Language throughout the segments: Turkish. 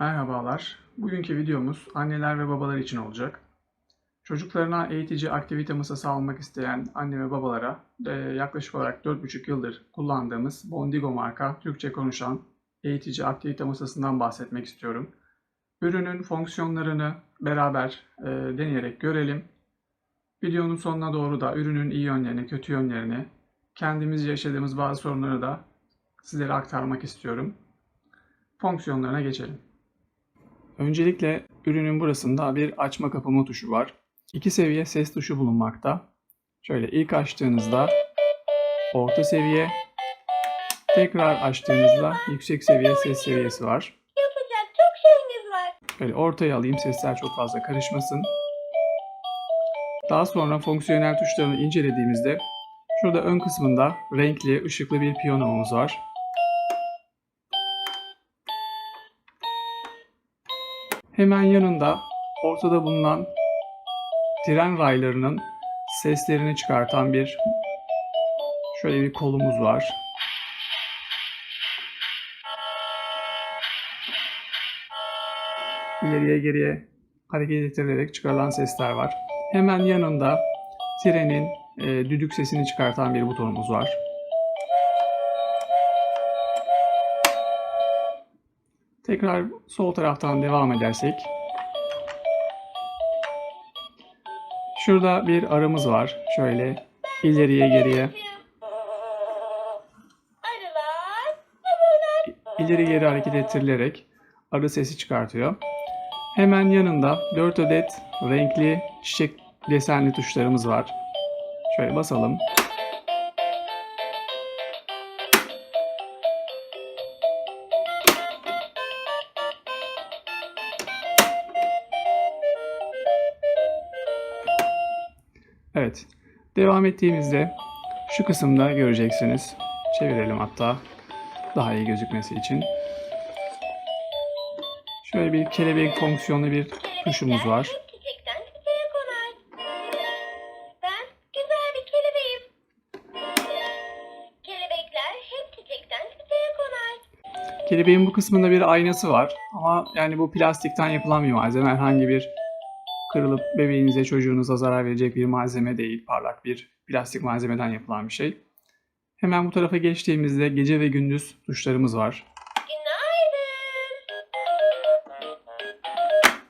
Merhabalar. Bugünkü videomuz anneler ve babalar için olacak. Çocuklarına eğitici aktivite masası almak isteyen anne ve babalara e, yaklaşık olarak 4,5 yıldır kullandığımız Bondigo marka Türkçe konuşan eğitici aktivite masasından bahsetmek istiyorum. Ürünün fonksiyonlarını beraber e, deneyerek görelim. Videonun sonuna doğru da ürünün iyi yönlerini, kötü yönlerini, kendimiz yaşadığımız bazı sorunları da sizlere aktarmak istiyorum. Fonksiyonlarına geçelim. Öncelikle ürünün burasında bir açma kapama tuşu var. İki seviye ses tuşu bulunmakta. Şöyle ilk açtığınızda orta seviye, tekrar açtığınızda yüksek seviye ses seviyesi var. Yapacak çok şeyimiz var. Şöyle ortaya alayım sesler çok fazla karışmasın. Daha sonra fonksiyonel tuşlarını incelediğimizde şurada ön kısmında renkli, ışıklı bir piyanomuz var. Hemen yanında ortada bulunan tren raylarının seslerini çıkartan bir şöyle bir kolumuz var. ileriye geriye hareket ettirilerek çıkarılan sesler var. Hemen yanında trenin e, düdük sesini çıkartan bir butonumuz var. Tekrar sol taraftan devam edersek Şurada bir arımız var. Şöyle ileriye geriye ileri geri hareket ettirilerek arı sesi çıkartıyor. Hemen yanında 4 adet renkli çiçek desenli tuşlarımız var. Şöyle basalım. Evet. Devam ettiğimizde şu kısımda göreceksiniz. Çevirelim hatta daha iyi gözükmesi için. Şöyle bir kelebek fonksiyonlu bir tuşumuz var. Kelebeğin bu kısmında bir aynası var ama yani bu plastikten yapılan bir malzeme. Herhangi bir kırılıp bebeğinize çocuğunuza zarar verecek bir malzeme değil. Parlak bir plastik malzemeden yapılan bir şey. Hemen bu tarafa geçtiğimizde gece ve gündüz tuşlarımız var. Günaydın.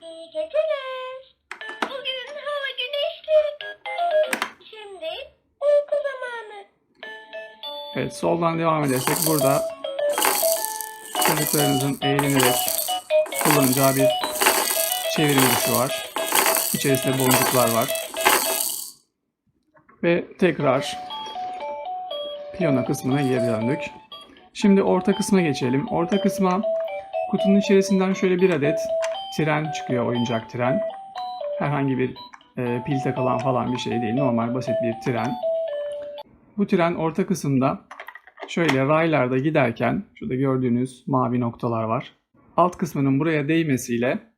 İyi geceler. Bugün hava güneşli. Şimdi uyku zamanı. Evet soldan devam edersek burada çocuklarınızın eğlenerek kullanacağı bir çevirme tuşu var. İçerisinde boncuklar var. Ve tekrar piyano kısmına geri döndük. Şimdi orta kısma geçelim. Orta kısma kutunun içerisinden şöyle bir adet tren çıkıyor, oyuncak tren. Herhangi bir e, pil takılan falan bir şey değil. Normal basit bir tren. Bu tren orta kısımda şöyle raylarda giderken şurada gördüğünüz mavi noktalar var. Alt kısmının buraya değmesiyle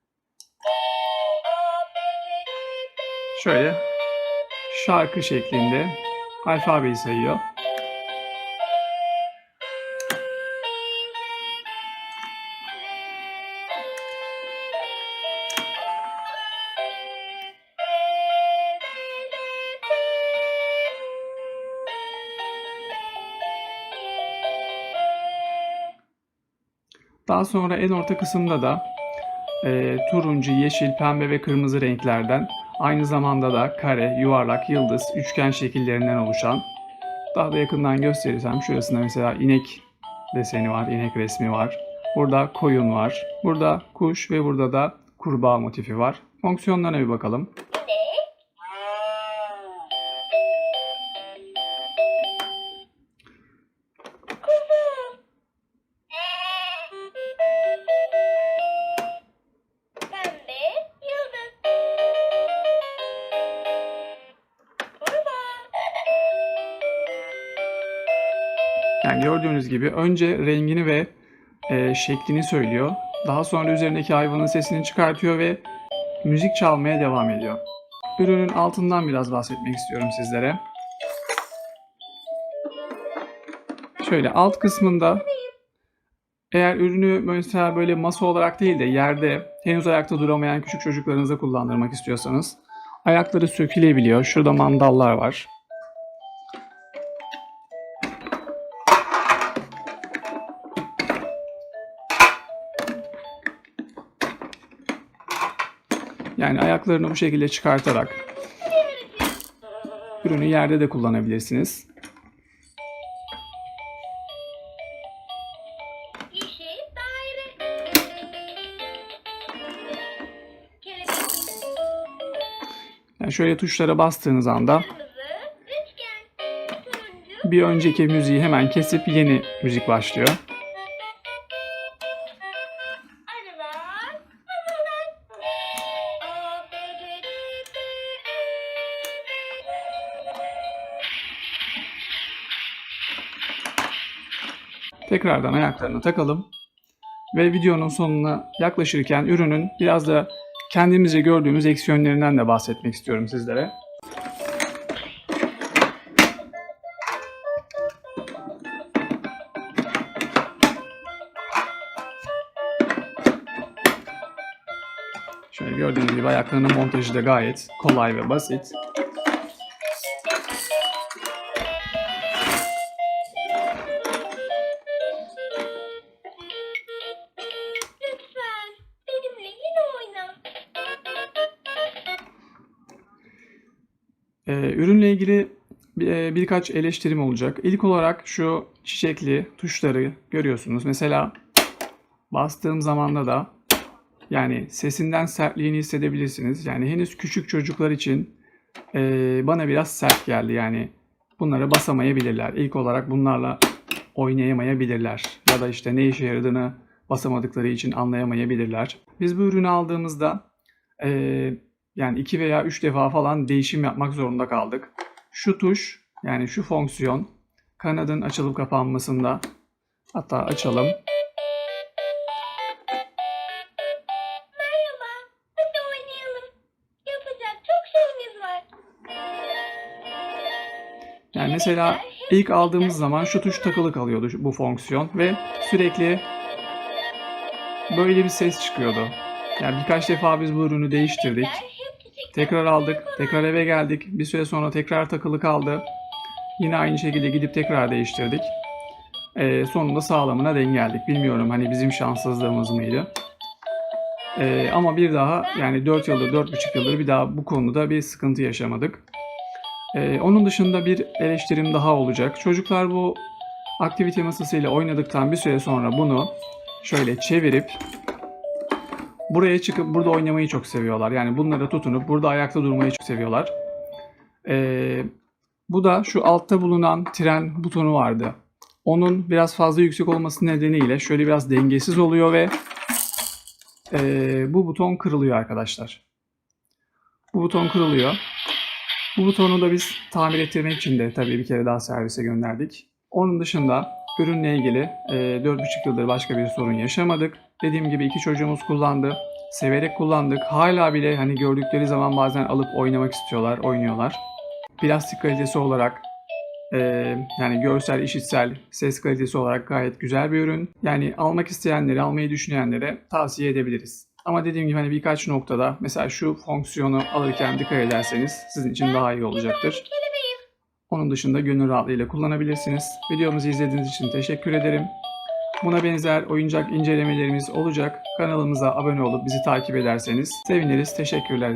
şöyle şarkı şeklinde alfabeyi sayıyor. Daha sonra en orta kısımda da e, turuncu, yeşil, pembe ve kırmızı renklerden aynı zamanda da kare, yuvarlak, yıldız, üçgen şekillerinden oluşan daha da yakından gösterirsem şurasında mesela inek deseni var, inek resmi var. Burada koyun var. Burada kuş ve burada da kurbağa motifi var. Fonksiyonlarına bir bakalım. Yani gördüğünüz gibi önce rengini ve e, şeklini söylüyor. Daha sonra üzerindeki hayvanın sesini çıkartıyor ve müzik çalmaya devam ediyor. Ürünün altından biraz bahsetmek istiyorum sizlere. Şöyle alt kısmında Eğer ürünü mesela böyle masa olarak değil de yerde henüz ayakta duramayan küçük çocuklarınıza kullandırmak istiyorsanız ayakları sökülebiliyor. Şurada mandallar var. Yani ayaklarını bu şekilde çıkartarak ürünü yerde de kullanabilirsiniz. Yani şöyle tuşlara bastığınız anda bir önceki müziği hemen kesip yeni müzik başlıyor. Tekrardan ayaklarını takalım. Ve videonun sonuna yaklaşırken ürünün biraz da kendimizce gördüğümüz eksi yönlerinden de bahsetmek istiyorum sizlere. Şöyle gördüğünüz gibi ayaklarının montajı da gayet kolay ve basit. Ee, ürünle ilgili e, birkaç eleştirim olacak. İlk olarak şu çiçekli tuşları görüyorsunuz. Mesela bastığım zamanda da yani sesinden sertliğini hissedebilirsiniz. Yani henüz küçük çocuklar için e, bana biraz sert geldi. Yani bunları basamayabilirler. İlk olarak bunlarla oynayamayabilirler. Ya da işte ne işe yaradığını basamadıkları için anlayamayabilirler. Biz bu ürünü aldığımızda e, yani iki veya üç defa falan değişim yapmak zorunda kaldık. Şu tuş yani şu fonksiyon kanadın açılıp kapanmasında hatta açalım. Merhaba. Hadi oynayalım. Yapacak çok şeyimiz var. Yani mesela ilk aldığımız zaman şu tuş takılı kalıyordu bu fonksiyon ve sürekli böyle bir ses çıkıyordu. Yani birkaç defa biz bu ürünü değiştirdik. Tekrar aldık, tekrar eve geldik. Bir süre sonra tekrar takılı kaldı. Yine aynı şekilde gidip tekrar değiştirdik. Ee, sonunda sağlamına denk geldik. Bilmiyorum hani bizim şanssızlığımız mıydı? Ee, ama bir daha yani 4 yıldır, 4,5 yıldır bir daha bu konuda bir sıkıntı yaşamadık. Ee, onun dışında bir eleştirim daha olacak. Çocuklar bu aktivite masasıyla oynadıktan bir süre sonra bunu şöyle çevirip buraya çıkıp burada oynamayı çok seviyorlar. Yani bunlara tutunup burada ayakta durmayı çok seviyorlar. Ee, bu da şu altta bulunan tren butonu vardı. Onun biraz fazla yüksek olması nedeniyle şöyle biraz dengesiz oluyor ve ee, bu buton kırılıyor arkadaşlar. Bu buton kırılıyor. Bu butonu da biz tamir ettirmek için de tabii bir kere daha servise gönderdik. Onun dışında ürünle ilgili e, 4,5 yıldır başka bir sorun yaşamadık. Dediğim gibi iki çocuğumuz kullandı. Severek kullandık. Hala bile hani gördükleri zaman bazen alıp oynamak istiyorlar, oynuyorlar. Plastik kalitesi olarak e, yani görsel, işitsel, ses kalitesi olarak gayet güzel bir ürün. Yani almak isteyenleri, almayı düşünenlere tavsiye edebiliriz. Ama dediğim gibi hani birkaç noktada mesela şu fonksiyonu alırken dikkat ederseniz sizin için daha iyi olacaktır. Onun dışında gönül rahatlığıyla kullanabilirsiniz. Videomuzu izlediğiniz için teşekkür ederim. Buna benzer oyuncak incelemelerimiz olacak. Kanalımıza abone olup bizi takip ederseniz seviniriz. Teşekkürler.